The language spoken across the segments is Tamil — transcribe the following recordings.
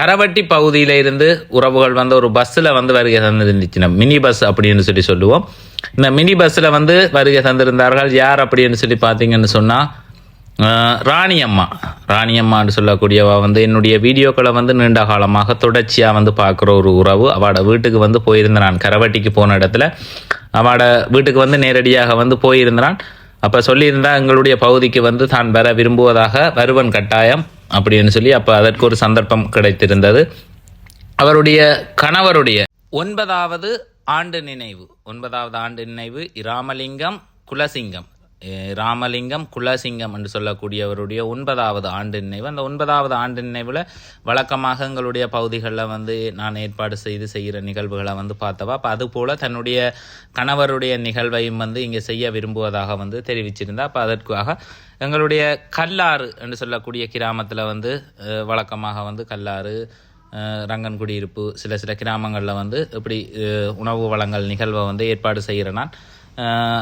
கரவட்டி பகுதியில் இருந்து உறவுகள் வந்து ஒரு பஸ்ஸில் வந்து வருகை தந்திருந்துச்சுன்னா மினி பஸ் அப்படின்னு சொல்லி சொல்லுவோம். இந்த மினி பஸ்ஸில் வந்து வருகை தந்திருந்தார்கள். யார் அப்படின்னு சொல்லி பார்த்தீங்கன்னு சொன்னால் ராணியம்மா ராணியம்மான்னு சொல்லக்கூடியவா வந்து என்னுடைய வீடியோக்களை வந்து நீண்ட காலமாக தொடர்ச்சியாக வந்து பார்க்குற ஒரு உறவு. அவட வீட்டுக்கு வந்து போயிருந்தேன். நான் கரவட்டிக்கு போன இடத்துல அவட வீட்டுக்கு வந்து நேரடியாக வந்து போயிருந்தான். அப்போ சொல்லியிருந்தா எங்களுடைய பகுதிக்கு வந்து தான் வர விரும்புவதாக வருவன் கட்டாயம் அப்படின்னு சொல்லி அப்போ அதற்கு ஒரு சந்தர்ப்பம் கிடைத்திருந்தது. அவருடைய கணவருடைய ஒன்பதாவது ஆண்டு நினைவு ஒன்பதாவது ஆண்டு நினைவு இராமலிங்கம் குலசிங்கம். ராமலிங்கம் குலசிங்கம் என்று சொல்லக்கூடியவருடைய ஒன்பதாவது ஆண்டு நினைவு. அந்த ஒன்பதாவது ஆண்டு நினைவில் வழக்கமாக எங்களுடைய பகுதிகளில் வந்து நான் ஏற்பாடு செய்து செய்கிற நிகழ்வுகளை வந்து பார்த்தவா? அப்போ அதுபோல் தன்னுடைய கணவருடைய நிகழ்வையும் வந்து இங்கே செய்ய விரும்புவதாக வந்து தெரிவிச்சிருந்தா. அப்போ அதற்காக எங்களுடைய கல்லாறு என்று சொல்லக்கூடிய கிராமத்தில் வந்து வழக்கமாக வந்து கல்லாறு ரங்கன் குடியிருப்பு சில சில கிராமங்களில் வந்து இப்படி உணவு வழங்கல் நிகழ்வை வந்து ஏற்பாடு செய்கிறேன் நான்.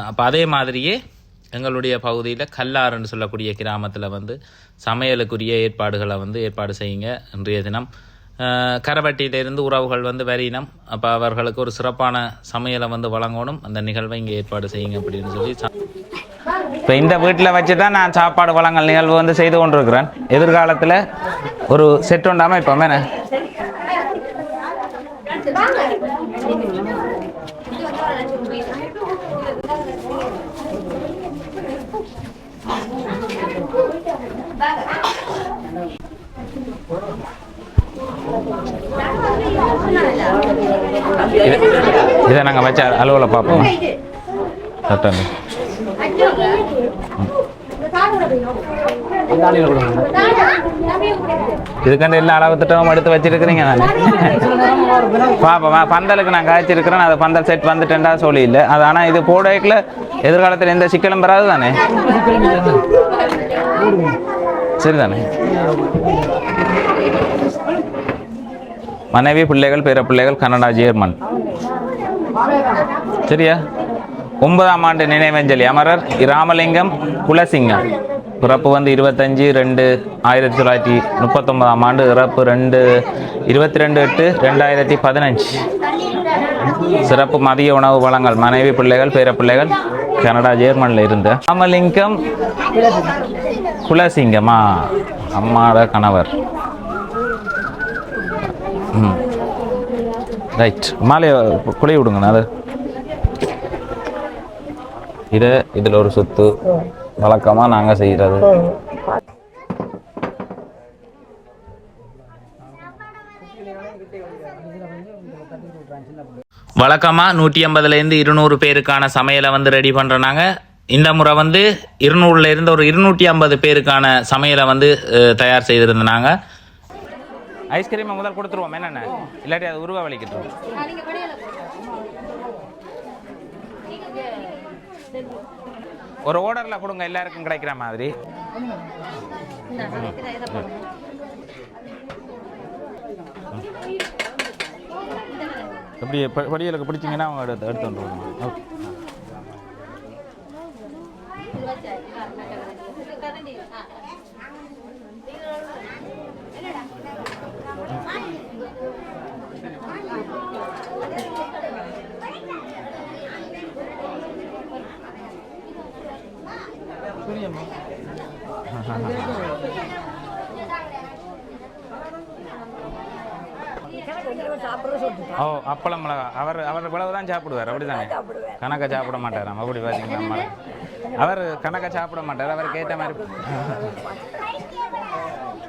அப்போ அதே மாதிரியே எங்களுடைய பகுதியில் கல்லாறுன்னு சொல்லக்கூடிய கிராமத்தில் வந்து சமையலுக்குரிய ஏற்பாடுகளை வந்து ஏற்பாடு செய்யுங்க இன்றைய தினம். கரவட்டியிலிருந்து உறவுகள் வந்து வரினம் அப்போ அவர்களுக்கு ஒரு சிறப்பான சமையலை வந்து வழங்கணும். அந்த நிகழ்வை இங்கே ஏற்பாடு செய்யுங்க அப்படின்னு சொல்லி இப்போ இந்த வீட்டில் வச்சு தான் நான் சாப்பாடு வழங்கல் நிகழ்வு வந்து செய்து கொண்டிருக்கிறேன். எதிர்காலத்தில் ஒரு செட் ஒன்று அமைப்போம் என்ன இதை நாங்கள் வச்ச அளவில் பார்ப்போம். சட்டம் இதுக்காண்ட எல்லா அளவு திட்டமும் எடுத்து வச்சிருக்கிறீங்க நான். பாப்பா பந்தலுக்கு நான் காய்ச்சிருக்கிறேன். அது பந்தல் செட் வந்துட்டேன்டா சொல்லி இல்லை. அது ஆனால் இது போடக்கில் எதிர்காலத்தில் எந்த சிக்கலும் வராது தானே சரிதானே? மனைவி பிள்ளைகள் பேர பிள்ளைகள் கனடா ஜேர்மன். சரியா? ஒன்பதாம் ஆண்டு நினைவஞ்சலி. அமரர் ராமலிங்கம் குலசிங்கம். பிறப்பு வந்து இருபத்தஞ்சி ரெண்டு ஆயிரத்தி தொள்ளாயிரத்தி முப்பத்தொன்பதாம் ஆண்டு. இறப்பு ரெண்டு இருபத்தி ரெண்டு எட்டு ரெண்டாயிரத்தி பதினஞ்சு. சிறப்பு மதிய உணவு வழங்கல். மனைவி பிள்ளைகள் பேர பிள்ளைகள் கனடா ஜேர்மனில் இருந்து. ராமலிங்கம் குலசிங்கமா? அம்மாட கணவர். ம். ரைட். மாலையை குலைய விடுங்கண்ணா அது இதை இதில் ஒரு சொத்து. வழக்கமாக நாங்கள் செய்கிறது வழக்கமாக நூற்றி ஐம்பதுலேருந்து இருநூறு பேருக்கான சமையலை வந்து ரெடி பண்ணுறனாங்க இந்த முறை வந்து இருநூறுல இருந்து ஒரு இருநூற்றி ஐம்பது பேருக்கான சமையலை வந்து தயார் செய்திருந்தாங்க ஐஸ்கிரீமை முதல் கொடுத்துருவோம். என்னென்ன? இல்லாட்டி அது உருவ வலிக்கிட்டு ஒரு ஓர்டரில் கொடுங்க எல்லாருக்கும் கிடைக்கிற மாதிரி. எப்படி படியலுக்கு பிடிச்சிங்கன்னா அவங்க எடுத்து எடுத்து வந்துருவாங்க. ஓகே. ஓ அப்பளம் மிளகா அவர் அவர் இவ்வளவு தான் சாப்பிடுவார் அப்படிதானே கணக்கை சாப்பிட மாட்டார் நம்ம அப்படி பார்த்தீங்கன்னா நம்ம அவர் கணக்கை சாப்பிட மாட்டார் அவருக்கு ஏற்ற மாதிரி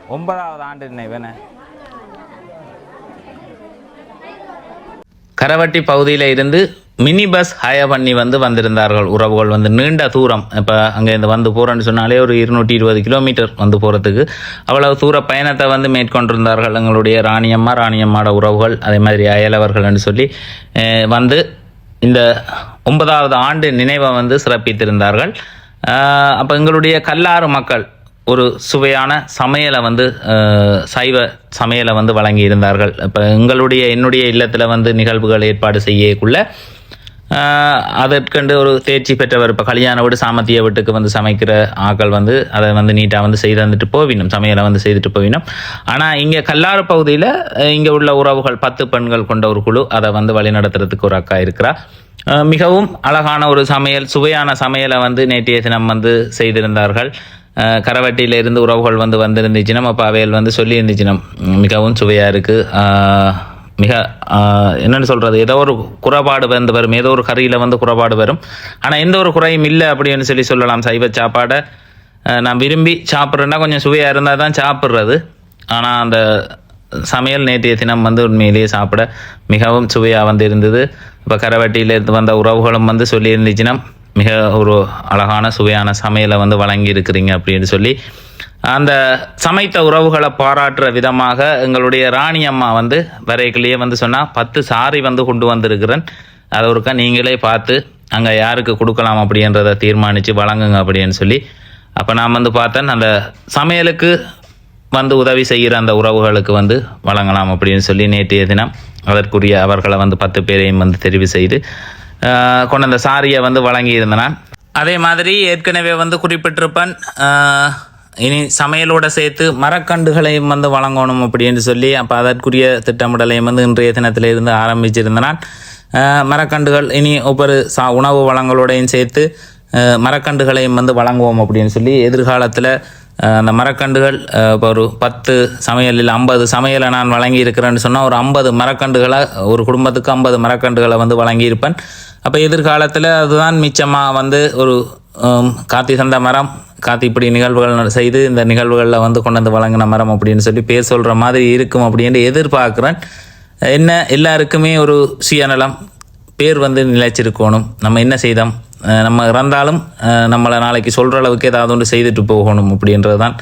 ஒன்பதாவது ஆண்டு நினைவேன கரவட்டி பகுதியில் இருந்து மினி பஸ் ஹய பண்ணி வந்து வந்திருந்தார்கள். உறவுகள் வந்து நீண்ட தூரம். இப்போ அங்கே இந்த வந்து போகிறோன்னு சொன்னாலே ஒரு இருநூற்றி இருபது கிலோமீட்டர் வந்து போகிறதுக்கு அவ்வளவு தூர பயணத்தை வந்து மேற்கொண்டிருந்தார்கள் எங்களுடைய ராணியம்மா ராணியம்மாட உறவுகள். அதே மாதிரி அயலவர்கள்னு சொல்லி வந்து இந்த ஒன்பதாவது ஆண்டு நினைவை வந்து சிறப்பித்திருந்தார்கள். அப்போ எங்களுடைய கல்லாறு மக்கள் ஒரு சுவையான சமையலை வந்து சைவ சமையலை வந்து வழங்கி இருந்தார்கள் இப்போ எங்களுடைய என்னுடைய இல்லத்தில் வந்து நிகழ்வுகள் ஏற்பாடு செய்யக்குள்ள அதற்கண்டு ஒரு தேர்ச்சி பெற்றவர் இப்போ கல்யாண வீடு சாமத்திய வீட்டுக்கு வந்து சமைக்கிற ஆக்கள் வந்து அதை வந்து நீட்டாக வந்து செய்து வந்துட்டு போவினும் சமையலை வந்து செய்துட்டு போவினும். ஆனால் இங்கே கல்லாறு பகுதியில் இங்கே உள்ள உறவுகள் பத்து பெண்கள் கொண்ட ஒரு குழு அதை வந்து வழிநடத்துறதுக்கு ஒரு அக்கா இருக்கிறா. மிகவும் அழகான ஒரு சமையல் சுவையான சமையலை வந்து நேற்றைய தினம் வந்து செய்திருந்தார்கள். கரவட்டியில இருந்து உறவுகள் வந்து வந்திருந்துச்சுன்னா அப்போ அவைகள் வந்து சொல்லியிருந்துச்சுன்னா மிகவும் சுவையாக இருக்குது மிக என்னென்னு என்னன்னு சொல்றது ஏதோ ஒரு குறைபாடு வந்து வரும் ஏதோ ஒரு கறியில் வந்து குறைபாடு வரும். ஆனால் எந்த ஒரு குறையும் இல்லை அப்படின்னு சொல்லி சொல்லலாம். சைவ சாப்பாடை நான் விரும்பி சாப்பிட்றேன்னா கொஞ்சம் சுவையாக இருந்தால் தான் சாப்பிட்றது. ஆனால் அந்த சமையல் நேற்றைய தினம் வந்து உண்மையிலேயே சாப்பிட மிகவும் சுவையாக வந்து இருந்தது. இப்போ கரவட்டியிலேருந்து வந்த உறவுகளும் வந்து சொல்லியிருந்துச்சுன்னா மிக ஒரு அழகான சுவையான சமையலை வந்து வழங்கி இருக்கிறீங்க அப்படின்னு சொல்லி அந்த சமைத்த உறவுகளை பாராட்டுற விதமாக எங்களுடைய ராணி அம்மா வந்து வரைக்கிலேயே வந்து சொன்னால் பத்து சாரி வந்து கொண்டு வந்திருக்கிறேன். அதை ஒருக்கா நீங்களே பார்த்து அங்கே யாருக்கு கொடுக்கலாம் அப்படின்றத தீர்மானித்து வழங்குங்க அப்படின்னு சொல்லி. அப்போ நான் வந்து பார்த்தேன் அந்த சமையலுக்கு வந்து உதவி செய்கிற அந்த உறவுகளுக்கு வந்து வழங்கலாம் அப்படின்னு சொல்லி நேற்றைய தினம் அதற்குரிய அவர்களை வந்து பத்து பேரையும் வந்து தெரிவு செய்து ஆஹ், கொண்டு அந்த சாரியை வந்து வழங்கியிருந்தேன். அதே மாதிரி ஏற்கனவே வந்து குறிப்பிட்டிருப்பேன் இனி சமையலோட சேர்த்து மரக்கண்டுகளையும் வந்து வழங்கணும் அப்படின்னு சொல்லி அப்போ அதற்குரிய திட்டமிடலையும் வந்து இன்றைய தினத்திலிருந்து ஆரம்பிச்சிருந்தனால் மரக்கண்டுகள் இனி ஒவ்வொரு சா உணவு வளங்களோடையும் சேர்த்து மரக்கண்டுகளையும் வந்து வழங்குவோம் அப்படின்னு சொல்லி எதிர்காலத்தில் அந்த மரக்கண்டுகள் இப்போ ஒரு பத்து சமையலில் ஐம்பது சமையலை நான் வழங்கி இருக்கிறேன்னு சொன்னால் ஒரு ஐம்பது மரக்கண்டுகளை ஒரு குடும்பத்துக்கு ஐம்பது மரக்கண்டுகளை வந்து வழங்கியிருப்பேன். அப்போ எதிர்காலத்தில் அதுதான் மிச்சமாக வந்து ஒரு காத்தி சந்த மரம் காத்து இப்படி நிகழ்வுகள் செய்து இந்த நிகழ்வுகளில் வந்து கொண்டு வந்து வழங்கின மரம் அப்படின்னு சொல்லி பேர் சொல்கிற மாதிரி இருக்கும் அப்படின்னு எதிர்பார்க்குறேன். என்ன எல்லாருக்குமே ஒரு சுயநலம் பேர் வந்து நிலைச்சிருக்கணும் நம்ம என்ன செய்தோம்? நம்ம இறந்தாலும் நம்மளை நாளைக்கு சொல்கிற அளவுக்கு ஏதாவது ஒன்று செய்துட்டு போகணும் அப்படின்றது தான்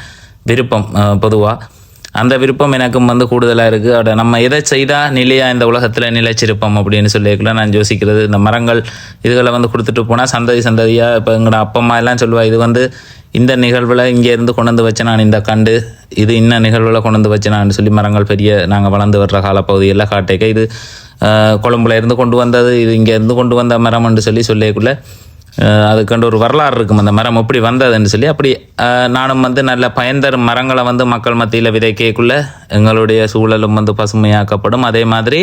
விருப்பம் பொதுவாக அந்த விருப்பம் எனக்கும் வந்து கூடுதலாக இருக்குது அட நம்ம எதை செய்தால் நிலையாக இந்த உலகத்தில் நிலைச்சிருப்போம் அப்படின்னு சொல்லியிருக்கல. நான் யோசிக்கிறது இந்த மரங்கள் இதுகளை வந்து கொடுத்துட்டு போனால் சந்ததி சந்ததியாக இப்போ எங்களோட அப்பா அம்மா எல்லாம் சொல்லுவாள் இது வந்து இந்த நிகழ்வில் இங்கேருந்து கொண்டு வச்சு நான் இந்த கண்டு இது இன்ன நிகழ்வில் கொண்டு வச்சு நான் சொல்லி மரங்கள் பெரிய நாங்கள் வளர்ந்து வர்ற காலப்பகுதியெல்லாம் காட்டேக்க இது ஆஹ், கொழும்புல இருந்து கொண்டு வந்தது இது இங்கேருந்து கொண்டு வந்த மரம்னு சொல்லி சொல்லியக்குள்ள அதுக்கண்டு ஒரு வரலாறு இருக்கும். அந்த மரம் எப்படி வந்ததுன்னு சொல்லி அப்படி நானும் வந்து நல்ல பயன்தரும் மரங்களை வந்து மக்கள் மத்தியில் விதைக்கக்குள்ள எங்களுடைய சூழலும் வந்து பசுமையாக்கப்படும். அதே மாதிரி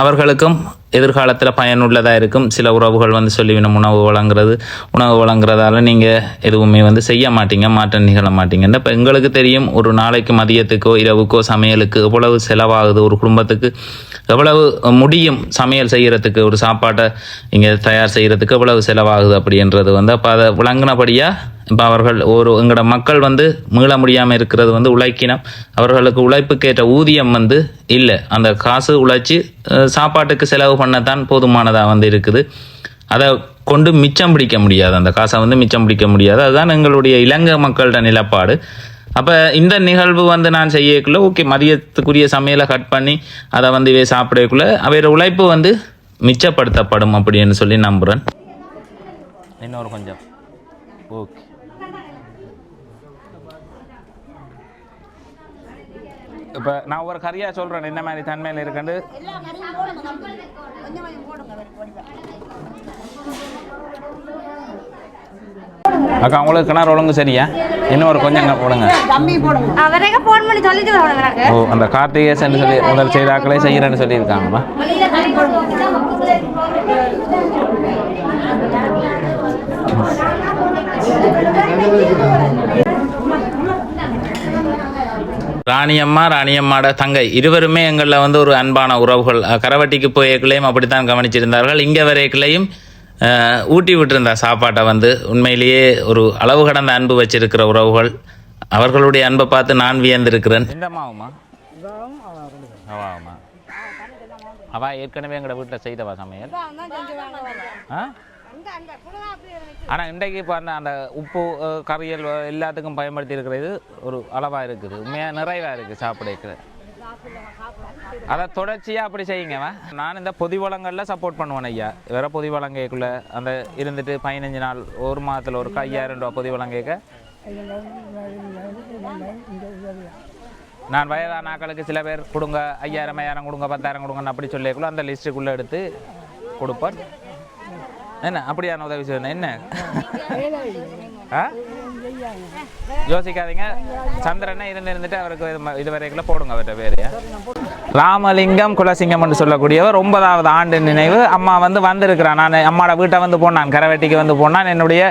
அவர்களுக்கும் எதிர்காலத்தில் பயனுள்ளதாக இருக்கும். சில உறவுகள் வந்து சொல்லிவிடும் உணவு வழங்குறது. உணவு வழங்குறதால நீங்கள் எதுவுமே வந்து செய்ய மாட்டீங்க மாற்றம் நிகழ மாட்டீங்கன்னு இப்போ எங்களுக்கு தெரியும் ஒரு நாளைக்கு மதியத்துக்கோ இரவுக்கோ சமையலுக்கு எவ்வளவு செலவாகுது ஒரு குடும்பத்துக்கு எவ்வளவு முடியும் சமையல் செய்கிறதுக்கு ஒரு சாப்பாட்டை இங்கே தயார் செய்கிறதுக்கு எவ்வளவு செலவாகுது அப்படின்றது வந்து அப்போ அதை விளங்கினபடியாக இப்போ அவர்கள் ஒரு எங்களோட மக்கள் வந்து மீள முடியாமல் இருக்கிறது வந்து உழைக்கினம். அவர்களுக்கு உழைப்புக்கேற்ற ஊதியம் வந்து இல்லை. அந்த காசு உழைச்சி சாப்பாட்டுக்கு செலவு பண்ணத்தான் போதுமானதாக வந்து இருக்குது. அதை கொண்டு மிச்சம் பிடிக்க முடியாது. அந்த காசை வந்து மிச்சம் பிடிக்க முடியாது. அதுதான் எங்களுடைய இலங்கை மக்கள்கிட்ட நிலப்பாடு. அப்போ இந்த நிகழ்வு வந்து நான் செய்யக்குள்ள ஓகே மதியத்துக்குரிய சமையலை கட் பண்ணி அதை வந்து இவை சாப்பிடக்குள்ள அவையோட உழைப்பு வந்து மிச்சப்படுத்தப்படும் அப்படின்னு சொல்லி நம்புகிறேன் இன்னொரு கொஞ்சம். ஓகே. இப்போ நான் ஒரு கறியாக சொல்கிறேன் என்ன மாதிரி தன்மையில் இருக்குன்னு. அக்கா உங்களுக்கு கிணறு ஒழுங்கு சரியா? இன்னும் ஒரு கொஞ்சம் போடுங்க. ஓ அந்த கார்த்திகேசன் சொல்லி முதல் செய்தாக்களே செய்கிறேன்னு சொல்லியிருக்காங்கம்மா ராணியம்மா ராணியம்மாட தங்கை. இருவருமே எங்களில் வந்து ஒரு அன்பான உறவுகள். கரவட்டிக்கு போயக்குள்ளேயும் அப்படித்தான் கவனிச்சிருந்தார்கள். இங்கே வரைக்குள்ளேயும் அஹ், ஊட்டி விட்டிருந்தா சாப்பாட்டை வந்து உண்மையிலேயே ஒரு அளவு கடந்த அன்பு வச்சிருக்கிற உறவுகள். அவர்களுடைய அன்பை பார்த்து நான் வியந்திருக்கிறேன். அவா ஏற்கனவே எங்களோட வீட்டில் செய்தவா சமையல்? ஆ? ஆனால் இன்றைக்கு இப்போ அந்த அந்த உப்பு கறியல் எல்லாத்துக்கும் பயன்படுத்தி இருக்கிறது ஒரு அளவாக இருக்குது. உண்மையாக நிறைவாக இருக்குது சாப்பிட அதை தொடர்ச்சியாக அப்படி செய்யுங்கவா நான் இந்த பொதி வளங்களில் சப்போர்ட் பண்ணுவேன் ஐயா. வேறு பொதி வளங்கைக்குள்ள அந்த இருந்துட்டு பதினஞ்சு நாள் ஒரு மாதத்தில் ஒரு ஐயாயிரம் ரூபா பொதி வளங்கைக்க. நான் வயதான ஆக்களுக்கு சில பேர் கொடுங்க ஐயாயிரம் ஐயாயிரம் கொடுங்க பத்தாயிரம் கொடுங்கன்னு அப்படி சொல்லிக்குள்ள அந்த லிஸ்ட்டுக்குள்ளே எடுத்து கொடுப்பேன் என்ன அப்படியான உதவி செய்யணும். என்ன? யோசிக்காதீங்க. சந்திரனை இருந்து இருந்துட்டு அவருக்கு இது வரைக்கும் போடுங்க அவர்கிட்ட பேரு ராமலிங்கம் குலசிங்கம் என்று சொல்லக்கூடியவர் ஒன்பதாவது ஆண்டு நினைவு. அம்மா வந்து வந்திருக்கிறான். நான் அம்மாவோட வீட்டை வந்து போனான். கரவெட்டிக்கு வந்து போனான். என்னுடைய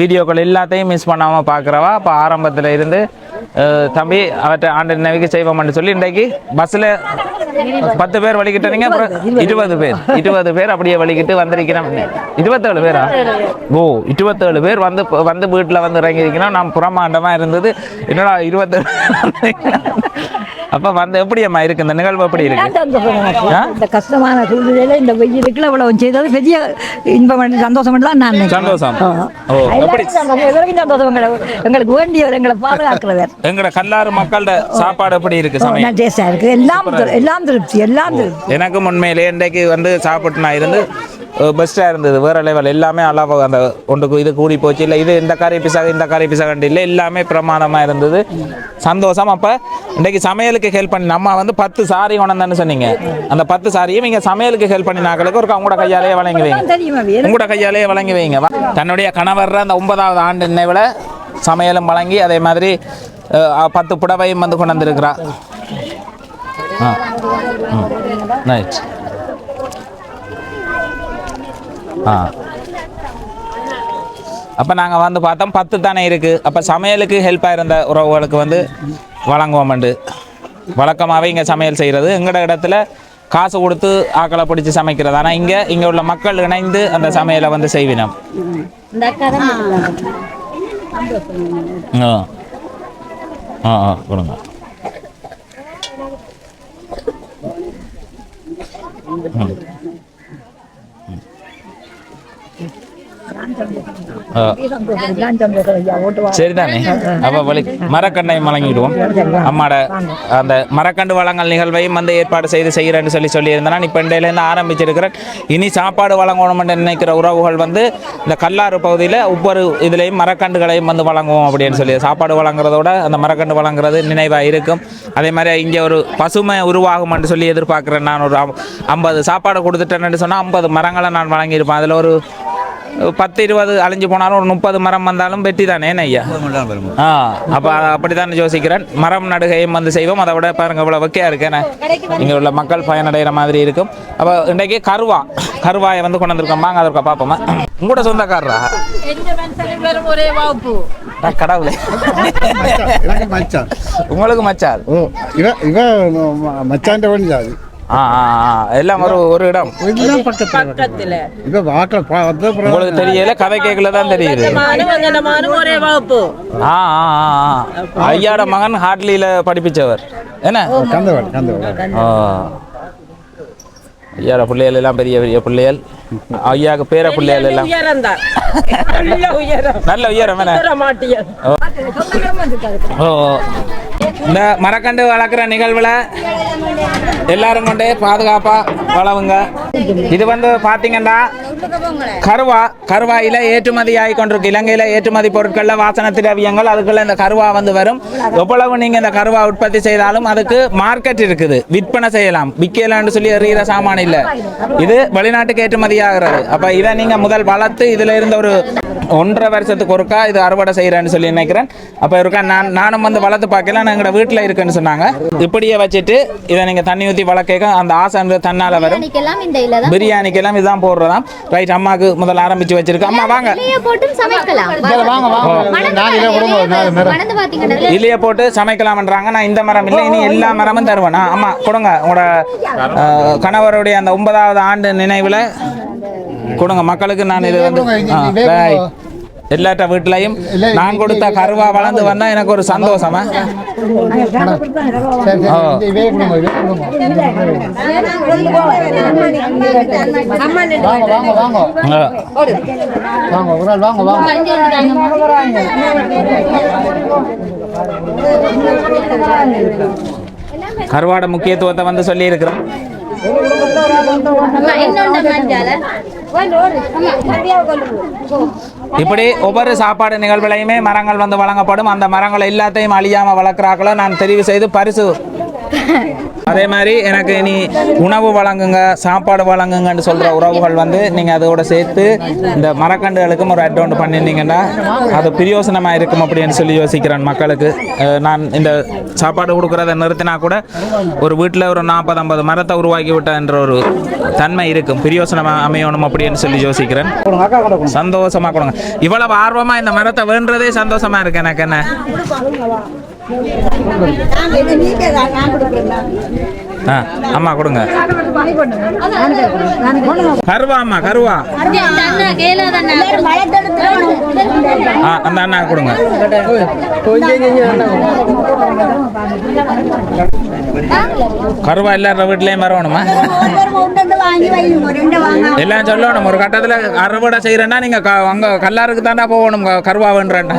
வீடியோக்கள் எல்லாத்தையும் மிஸ் பண்ணாமல் பார்க்குறவா? இப்போ ஆரம்பத்தில் இருந்து தம்பி அவற்றை ஆண்டு நினைவுக்கு செய்வோம்னு சொல்லி இன்றைக்கு பஸ்ஸில் பத்து பேர் வலிக்கிட்டீங்க அப்புறம் இருபது பேர். இருபது பேர் அப்படியே வலிக்கிட்டு வந்திருக்கிறோம். இருபத்தேழு பேரா? ஓ இருபத்தேழு பேர் வந்து வந்து வீட்டில் வந்து இறங்கியிருக்கிறோம். நான் புறமாண்டமாக இருந்தது. என்னடா இருபத்தேழு அப்போ வந்து எப்படி அம்மா இருக்கு? இந்த நிகழ்வு எப்படி இருக்கு? இந்த கஷ்டமான சூழ்நிலையில இந்த வெயிலுக்குள்ள இவ்வளவு செய்தது பெரிய இன்பம் சந்தோஷம் நான். சந்தோஷம். சந்தோஷம், எங்களுக்கு வேண்டியவர் எங்களை பாதுகாக்கிறவர். எங்கட கல்லாறு மக்களோட சாப்பாடு எப்படி இருக்கு சமயம்? டேஸ்டா இருக்கு. எல்லாம் எல்லாம் திருப்தி எல்லாம் திருப்தி. எனக்கும் உண்மையிலே இன்றைக்கு வந்து சாப்பிட்டு நான் இருந்து பெஸ்ட்டாக இருந்தது. வேற லெவல் எல்லாமே அளவு அந்த ஒன்றுக்கு இது கூடி போச்சு. இல்லை இது இந்த கறி பிசகு இந்த கறி பிசகண்டு இல்லை எல்லாமே பிரமாதமாக இருந்தது. சந்தோஷம். அப்போ இன்றைக்கு சமையலுக்கு ஹெல்ப் பண்ணி நம்ம வந்து பத்து சாரி கொண்டாந்து சொன்னீங்க. அந்த பத்து சாரியும் இங்கே சமையலுக்கு ஹெல்ப் பண்ணினாக்களுக்கு ஒரு உங்களோட கையாலேயே வழங்கி வைங்க. தெரியுமா வேறு உங்களோட கையாலேயே வழங்கி வைங்க. தன்னுடைய கணவர் அந்த ஒன்பதாவது ஆண்டு நினைவில் சமையலும் வழங்கி அதே மாதிரி பத்து புடவையும் வந்து கொண்டு வந்திருக்கிறா ஆ ரைட் ஆ. அப்போ நாங்கள் வந்து பார்த்தோம் பத்து தானே இருக்குது அப்போ சமையலுக்கு ஹெல்ப்பாக இருந்த உறவுகளுக்கு வந்து வழங்குவோம்ண்டு வழக்கமாகவே இங்கே சமையல் செய்கிறது எங்களோட இடத்துல காசு கொடுத்து ஆக்களை பிடிச்சி சமைக்கிறது. ஆனால் இங்கே இங்கே உள்ள மக்கள் இணைந்து அந்த சமையலை வந்து செய்வினோம். ஆ. ஆ ஆ கொடுங்க. ம். ஆ எல்லாம் சந்தோஷம் ஐயா ஓட்டு வா சரிதானே? அப்போ வழி மரக்கண்டை வழங்கிடுவோம் அம்மாட அந்த மரக்கண்டு வழங்கல் நிகழ்வையும் வந்து ஏற்பாடு செய்து செய்கிறேன்னு சொல்லி சொல்லியிருந்தேன். இப்போ இண்டையிலேருந்து ஆரம்பிச்சிருக்கிறேன். இனி சாப்பாடு வழங்கணும்னு நினைக்கிற உறவுகள் வந்து இந்த கல்லாறு பகுதியில் ஒவ்வொரு இதுலேயும் மரக்கண்டுகளையும் வந்து வழங்குவோம் அப்படின்னு சொல்லி சாப்பாடு வழங்குறதோட அந்த மரக்கண்டு வழங்குறது நினைவாக இருக்கும். அதே மாதிரி இங்கே ஒரு பசுமை உருவாகும்னு சொல்லி எதிர்பார்க்குறேன். நான் ஒரு ஐம்பது சாப்பாடு கொடுத்துட்டேன்னு சொன்னால் ஐம்பது மரங்களை நான் வழங்கியிருப்பேன். அதில் ஒரு பத்து இருபது அழிஞ்சு போனாலும் ஒரு முப்பது மரம் வந்தாலும் வெற்றி தானே என்ன ஐயா? ஆ அப்போ அப்படி தான் யோசிக்கிறேன். மரம் நடுகையும் வந்து செய்வோம். அதை விட பாருங்க இவ்வளோ வைக்கையா இருக்கேன் இங்கே உள்ள மக்கள் பயனடைகிற மாதிரி இருக்கும். அப்போ இன்றைக்கு கருவா கருவாயை வந்து கொண்டு வந்திருக்கோம். வாங்க அதற்கா பார்ப்போமா? உங்களோட சொந்தக்காரரா? கடவுளே. மச்சான். உங்களுக்கு மச்சார் ஓ இவ இவ ம- மச்சான்ட வழிஞ்சாது ஆ ஆ ஆ. எல்லாம் ஒரு ஒரு இடம். பக்கத்துல உங்களுக்கு தெரியல? கதை கேட்கல தான் தெரியுது. ஆ ஆ ஆ ஆ. ஐயாட மகன் ஹார்ட்லியில் படிப்பிச்சவர். என்ன. ஐயாட பிள்ளைகள் எல்லாம் பெரிய பெரிய பிள்ளைகள். ஐயாவுக்கு பேர பிள்ளைகள் எல்லாம். நல்ல உயரம். என்ன? ஓ. ஓ. இந்த மரக்கண்டு வளர்க்குற நிகழ்வில் எல்லாரும் கொண்டே பாதுகாப்பாக வளவுங்க. இது வந்து பார்த்தீங்கன்னா கருவா கருவாயில் ஏற்றுமதி ஆகி கொண்டிருக்கு. இலங்கையில் ஏற்றுமதி பொருட்களில் வாசன திரவியங்கள் அதுக்குள்ள இந்த கருவா வந்து வரும். எவ்வளவு நீங்கள் இந்த கருவா உற்பத்தி செய்தாலும் அதுக்கு மார்க்கெட் இருக்குது. விற்பனை செய்யலாம். விற்கலாம்னு சொல்லி எறிகிற சாமான் இல்லை. இது வெளிநாட்டுக்கு ஏற்றுமதி ஆகிறது அப்போ இதை நீங்கள் முதல் வளர்த்து இதுல இருந்த ஒரு ஒன்றரை வருஷத்துக்கு ஒருக்கா இது அறுவடை செய்யறேன்னு சொல்லி நினைக்கிறேன். அப்ப இருக்கா நான் நானும் வந்து வளர்த்து பார்க்கல நான் எங்களோட வீட்டுல இருக்குன்னு சொன்னாங்க. இப்படியே வச்சுட்டு இதை நீங்க தண்ணி ஊத்தி வளர்க்க அந்த ஆசை தன்னால வரும். பிரியாணிக்கெல்லாம் இந்த இல தான் பிரியாணிக்கு எல்லாம் இதுதான் போடுறதாம். ரைட் அம்மாக்கு முதல்ல ஆரம்பிச்சு வச்சிருக்கு. அம்மா வாங்க. இலைய போட்டு சமைக்கலாம்ன்றாங்க. நான் இந்த மரம் இல்லை இனி எல்லா மரமும் தருவேன். அம்மா கொடுங்க. உங்களோட கணவருடைய அந்த ஒன்பதாவது ஆண்டு நினைவுல கொடுங்க. மக்களுக்கு நான் இது வந்து. எல்லாட்ட வீட்லயும் நான் கொடுத்த கருவா வளர்ந்து வந்தா எனக்கு ஒரு சந்தோஷமா? கருவாட முக்கியத்துவத்தை வந்து சொல்லி இருக்கிறோம் இப்படி ஒவ்வொரு சாப்பாடு நிகழ்வுலையுமே மரங்கள் வந்து வழங்கப்படும். அந்த மரங்கள் எல்லாத்தையும் அழியாம வளர்க்கிறார்களோ நான் தெரிவு செய்து பரிசு அதே மாதிரி எனக்கு இனி உணவு வழங்குங்க சாப்பாடு வழங்குங்கன்னு சொல்கிற உறவுகள் வந்து நீங்கள் அதோட சேர்த்து இந்த மரக்கண்டுகளுக்கும் ஒரு அட்வான்ட் பண்ணியிருந்தீங்கன்னா அது பிரயோசனமாக இருக்கும் அப்படின்னு சொல்லி யோசிக்கிறேன் மக்களுக்கு. நான் இந்த சாப்பாடு கொடுக்குறத நிறுத்தினா கூட ஒரு வீட்டில் ஒரு நாற்பது ஐம்பது மரத்தை உருவாக்கி விட்டன்ற ஒரு தன்மை இருக்கும். பிரயோசனமாக அமையணும் அப்படின்னு சொல்லி யோசிக்கிறேன். சந்தோஷமாக கொடுங்க. இவ்வளவு ஆர்வமாக இந்த மரத்தை வேண்டதே சந்தோஷமாக இருக்கு. எனக்கு என்ன? நாங்கள் நீங்க நான் கொடுக்குறேன். ஆ அம்மா கொடுங்க. கருவா அம்மா கருவா. ஆ அந்த அண்ணா கொடுங்க. கருவா எல்லார வீட்லயும் வரணுமா? எல்லாம் சொல்லணும். ஒரு கட்டத்துல அறுவடை செய்யறேன்னா நீங்க அங்க கல்லாருக்கு தாண்டா போகணும் கருவா வேண்டுறேன்டா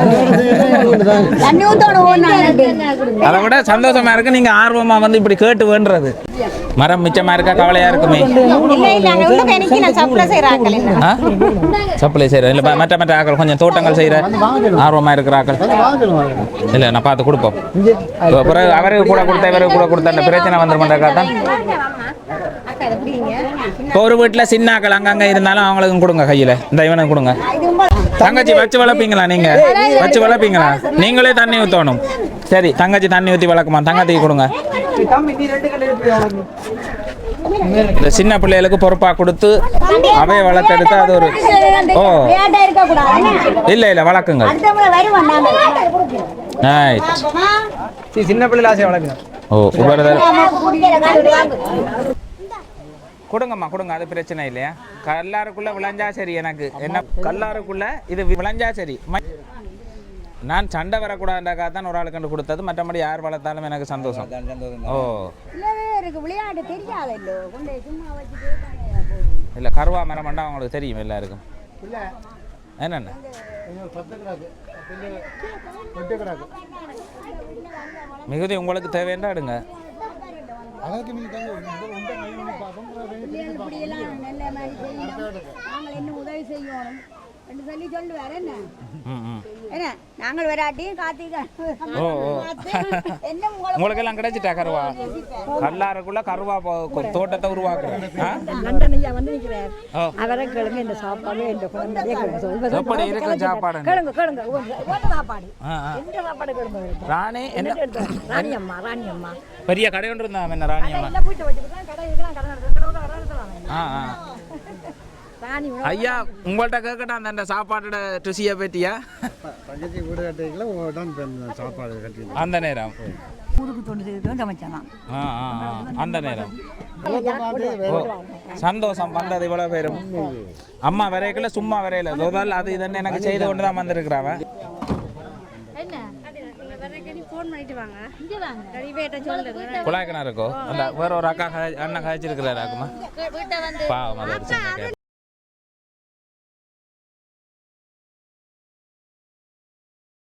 அதை விட சந்தோஷமா இருக்கு. நீங்க ஆர்வமா வந்து இப்படி கேட்டு வேண்டுறது. மரம் மிச்சமா இருக்கா? கவலையா இருக்குமே? சப்ளை செய்யற இல்ல மற்ற மற்ற ஆக்கள் கொஞ்சம் தோட்டங்கள் செய்யற ஆர்வமா இருக்கிற ஆக்கள். இல்ல நான் பார்த்து கொடுப்போம். பிறகு அவருக்கு கூட கொடுத்த இவருக்கு கூட கொடுத்த அந்த பிரச்சனை வந்துருமாட்டா தான் இப்போ ஒரு வீட்டில் சின்ன ஆக்கள் அங்கங்க இருந்தாலும் அவங்களுக்கும் கொடுங்க கையில. இந்த இவனுக்கு கொடுங்க. தங்கச்சி வச்சு வளர்ப்பீங்களா நீங்க? வச்சு வளர்ப்பீங்களா? நீங்களே தண்ணி ஊற்றணும் சரி தங்கச்சி தண்ணி ஊற்றி வளர்க்குமா? தங்கச்சிக்கு கொடுங்க. இந்த சின்ன பிள்ளைகளுக்கு பொறுப்பா கொடுத்து அவைய வளர்த்தெடுத்து அது ஒரு ஓ. இல்ல இல்ல வளர்க்குங்க. சின்ன பிள்ளைல ஆசை வளர்க்கணும் ஓ உபரதர் கொடுங்கம்மா கொடுங்க அது பிரச்சனை இல்லையா? கல்லாருக்குள்ள விளைஞ்சா சரி எனக்கு. என்ன கல்லாருக்குள்ள இது விளைஞ்சா சரி. நான் சண்டை வரக்கூடாதுக்காக தான் ஒரு ஆளுக்கு கொடுத்தது. மற்றபடி யார் வளர்த்தாலும் எனக்கு சந்தோஷம். ஓ. விளையாட்டு தெரியாதல்லோ கொண்டு இல்லை கருவா மரம் மண்டா அவங்களுக்கு தெரியும் எல்லாருக்கும். என்னென்ன? மிகுதி உங்களுக்கு தேவைன்னா எடுங்க. உதவி செய்யணும். என்று சொல்லி சொல்லுவார் என்ன? என்ன நாங்கள் வராட்டியும் ஓ என்ன உங்களுக்கு உங்களுக்கு எல்லாம் கிடைச்சிட்டா கருவா? கல்லாருக்குள்ள கருவா தோட்டத்தை உருவாக்குறேன் ஆ? லண்டன் ஐயா வந்து நிற்கிறார் ஓ. அவரை கேளுங்க இந்த சாப்பாடு இந்த குழந்தைய கேளுங்க சொல்லு. இப்ப எப்படி சொல்லுங்க, இருக்கு சாப்பாடு? கேளுங்க கேளுங்க உங்க- உங்க சாப்பாடு. ஆ, ஆ. எந்த சாப்பாடு கேளுங்க ராணி என்ன? ராணி அம்மா ராணி அம்மா. பெரிய கடை ஒன்று இருந்தா என்ன ராணி அம்மா? கடை இருக்கலாம் கடை. ஆ ஆ. ஐயா உங்கள்ட்ட கேட்கட்டா அந்த சாப்பாட்டோட ருசியை பற்றியா தங்கச்சி வீடு கட்டிக்கல தான் சாப்பாடு கட்டி அந்த நேரம். ஊருக்கு தொண்டு செய்து சமைச்சானா. அந்த நேரம். சந்தோஷம் வந்தது இவ்வளோ பேரும். அம்மா வரைக்கல சும்மா வரையில. முதல் அது இதன்னு எனக்கு செய்து கொண்டு தான் வந்திருக்கிறாவ குழாய்க்கிணறு இருக்கோ? அந்த வேற ஒரு அக்கா அண்ணன் காய்ச்சிருக்கிறாரு அக்குமா பாவம்